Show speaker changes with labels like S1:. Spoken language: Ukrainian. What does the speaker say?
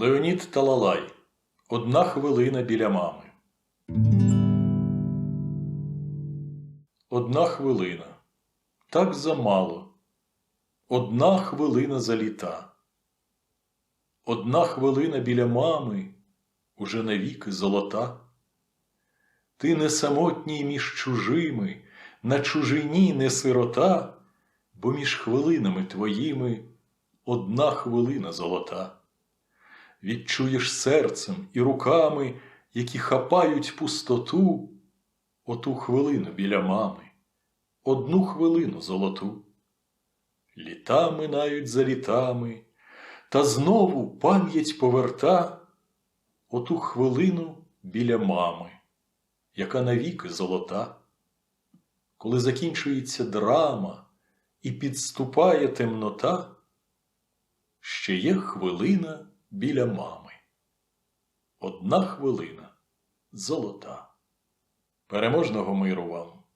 S1: Леонід Талалай. Одна хвилина біля мами. Одна хвилина. Так замало. Одна хвилина за літа. Одна хвилина біля мами уже навіки золота. Ти не самотній між чужими, на чужині не сирота, бо між хвилинами твоїми одна хвилина золота. Відчуєш серцем і руками, які хапають пустоту, оту хвилину біля мами, одну хвилину золоту. Літа минають за літами, та знову пам'ять поверта оту хвилину біля мами, яка навіки золота. Коли закінчується драма і підступає темнота, ще є хвилина біля мами. Одна хвилина золота. Переможного миру вам!